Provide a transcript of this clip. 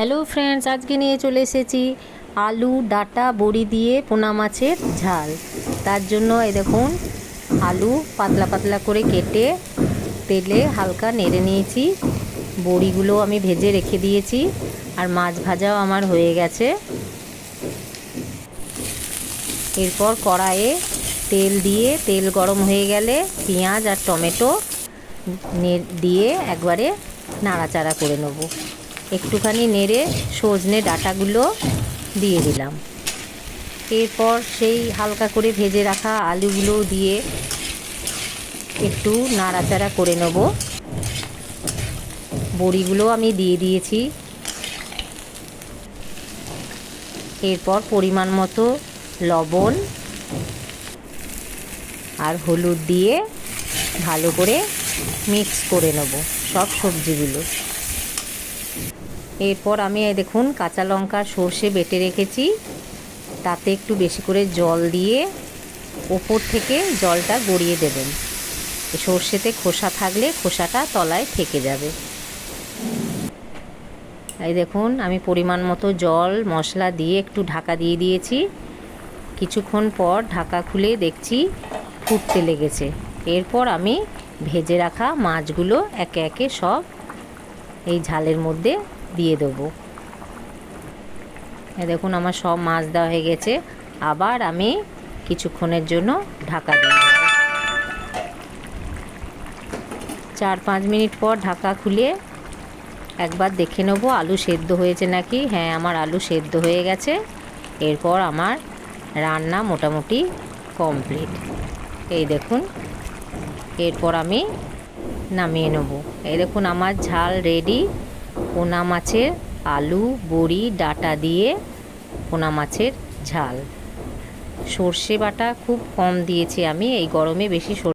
Hello friends, আজকে নিয়ে চলে এসেছি আলু, ডাটা, বড়ি দিয়ে পোনা মাছের ঝাল। তার জন্য এই দেখুন, আলু পাতলা পাতলা করে কেটে তেলে হালকা নেড়ে নিয়েছি। বড়িগুলো আমি ভেজে রেখে দিয়েছি আর মাছ ভাজাও আমার হয়ে গেছে। এরপর কড়াইয়ে তেল দিয়ে, তেল গরম হয়ে গেলে পেঁয়াজ আর টমেটো দিয়ে একবারে নাড়াচাড়া করে নেব। একটুখানি নেড়ে সজনে ডাঁটাগুলো দিয়ে দিলাম। এরপর সেই হালকা করে ভেজে রাখা আলুগুলো দিয়ে একটু নাড়াচাড়া করে নেব। বড়িগুলো আমি দিয়ে দিয়েছি। এরপর পরিমাণ মতো লবণ আর হলুদ দিয়ে ভালো করে মিক্স করে নেব সব সবজিগুলো। এরপর আমি দেখুন কাঁচা লঙ্কা সর্ষে বেটে রেখেছি। তাতে একটু বেশি করে জল দিয়ে ওপর থেকে জলটা গড়িয়ে দেবেন। সর্ষেতে খোসা থাকলে খোসাটা তলায় থেকে যাবে। এই দেখুন, আমি পরিমাণ মতো জল, মশলা দিয়ে একটু ঢাকা দিয়ে দিয়েছি। কিছুক্ষণ পর ঢাকা খুলে দেখছি ফুটতে লেগেছে। এরপর আমি ভেজে রাখা মাছগুলো একে একে সব এই ঝালের মধ্যে দিয়ে দেবো। দেখুন, আমার সব মাছ দেওয়া হয়ে গেছে। আবার আমি কিছুক্ষণের জন্য ঢাকা দিয়ে চার পাঁচ মিনিট পর ঢাকা খুলে একবার দেখে নেব, আলু সেদ্ধ হয়েছে নাকি? হ্যাঁ আমার আলু সেদ্ধ হয়ে গেছে। এরপর আমার রান্না মোটামুটি কমপ্লিট। এই দেখুন, এরপর আমি নামিয়ে নেব। এই দেখুন আমার ঝাল রেডি পোনা মাছের আলু, বড়ি, ডাটা দিয়ে পোনা মাছের ঝাল। সর্ষে বাটা খুব কম দিয়েছি আমি, এই গরমে বেশি